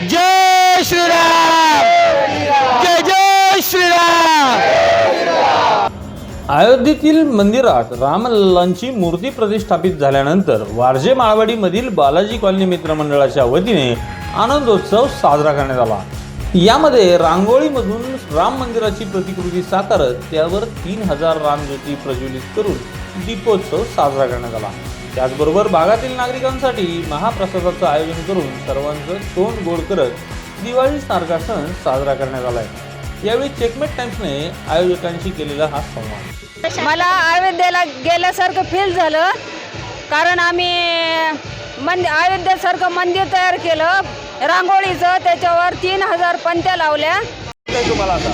जय श्रीराम! जय जय श्रीराम! अयोध्येतील मंदिरात रामलल्लांची मूर्ती प्रतिष्ठापित झाल्यानंतर वारजे माळवाडीमधील बालाजी कॉलनी मित्रमंडळाच्या वतीने आनंदोत्सव साजरा करण्यात आला. यामध्ये रांगोळीमधून राम मंदिराची प्रतिकृती साकारत त्यावर तीन हजार रामज्योती प्रज्वलित करून दीपोत्सव साजरा करण्यात आला. त्याचबरोबर भागातील नागरिकांसाठी महाप्रसादाचं आयोजन करून सर्वांचं तोंड गोड करत दिवाळी सारखा सण साजरा करण्यात आलाय. यावेळी चेकमेट टाइम्सने आयोजकांशी केलेला हा संवाद. मला अयोध्येला गेल्यासारखं फील झालं. कारण आम्ही मंद अयोध्येसारखं मंदिर तयार केलं. रांगोळीचं त्याच्यावर तीन हजार पंत्या लावल्या.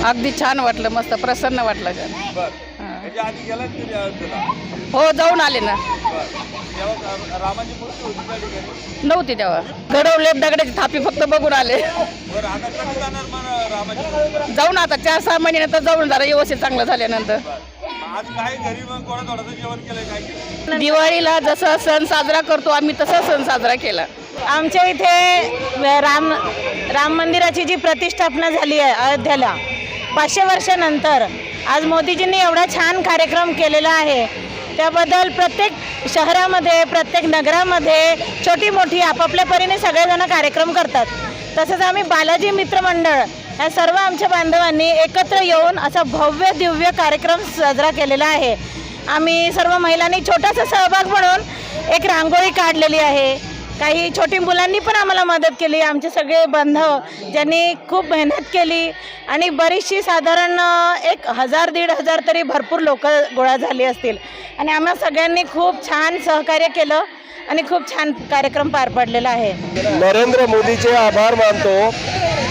अगदी छान वाटलं मस्त प्रसन्न वाटलं. छान हां. हो जाऊन आले ना. नव्हती तेव्हा. घडवले दगडाची थापी फक्त बघून आले. जाऊन आता चार सहा महिन्यानंतर जाऊन जरा व्यवस्थित चांगलं झाल्यानंतर. दिवाळीला जसं सण साजरा करतो आम्ही तसा सण साजरा केला. आमच्या इथे राम राम मंदिराची जी प्रतिष्ठापना झाली आहे अयोध्येला पाचशे वर्षानंतर आज मोदीजींनी एवढा छान कार्यक्रम केलेला आहे. त्याबद्दल प्रत्येक शहरामध्ये प्रत्येक नगरामध्ये छोटी मोठी आपापल्या परीने सगळेजण कार्यक्रम करतात. तसंच आम्ही बालाजी मित्रमंडळ या सर्व आमच्या बांधवांनी एकत्र येऊन असा भव्य दिव्य कार्यक्रम साजरा केलेला आहे. आम्ही सर्व महिलांनी छोटासा सहभाग म्हणून एक रांगोळी काढलेली आहे. काही छोटी मुलांनी पण आम्हाला मदत केली. आमचे सगळे बांधव ज्यांनी खूप मेहनत केली आणि बरीचशी साधारण एक हजार दीड हजार तरी भरपूर लोक गोळा झाली असतील. आणि आम्हा सगळ्यांनी खूप छान सहकार्य केलं आणि खूप छान कार्यक्रम पार पडलेला आहे. नरेंद्र मोदीचे आभार मानतो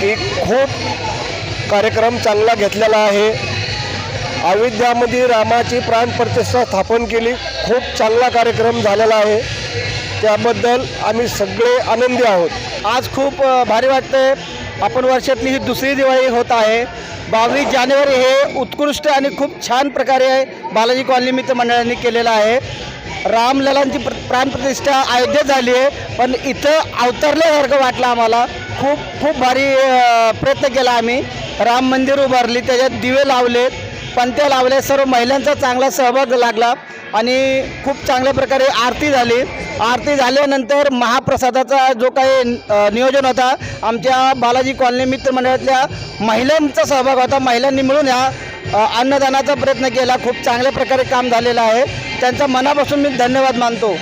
की खूप कार्यक्रम चांगला घेतलेला आहे. अयोध्यामध्ये रामाची प्राणप्रतिष्ठा स्थापन केली. खूप चांगला कार्यक्रम झालेला आहे. त्याबद्दल आम्ही सगळे आनंदी आहोत. आज खूप भारी वाटतंय. आपण वर्षातली ही दुसरी दिवाळी होत आहे. बावीस जानेवारी हे उत्कृष्ट आणि खूप छान प्रकारे बालाजी कॉलनी मित्र मंडळांनी केलेलं आहे. रामललांची प्र प्राणप्रतिष्ठा अयोध्येत झाली आहे. पण इथं अवतरल्यासारखं वाटलं आम्हाला. खूप खूप भारी प्रयत्न केला आम्ही. राम मंदिर उभारली त्याच्यात दिवे लावलेत. पंत्या लावल्या सर्व महिलांचा चांगला सहभाग लागला. आणि खूप चांगल्या प्रकारे आरती झाली. आरती झाल्यानंतर महाप्रसादाचा जो काही नियोजन होता आमच्या बालाजी कॉलनी मित्र मंडळातल्या महिलांचा सहभाग होता. महिलांनी मिळून ह्या अन्नदानाचा प्रयत्न केला. खूप चांगल्या प्रकारे काम झालेलं आहे. त्यांचा मनापासून मी धन्यवाद मानतो.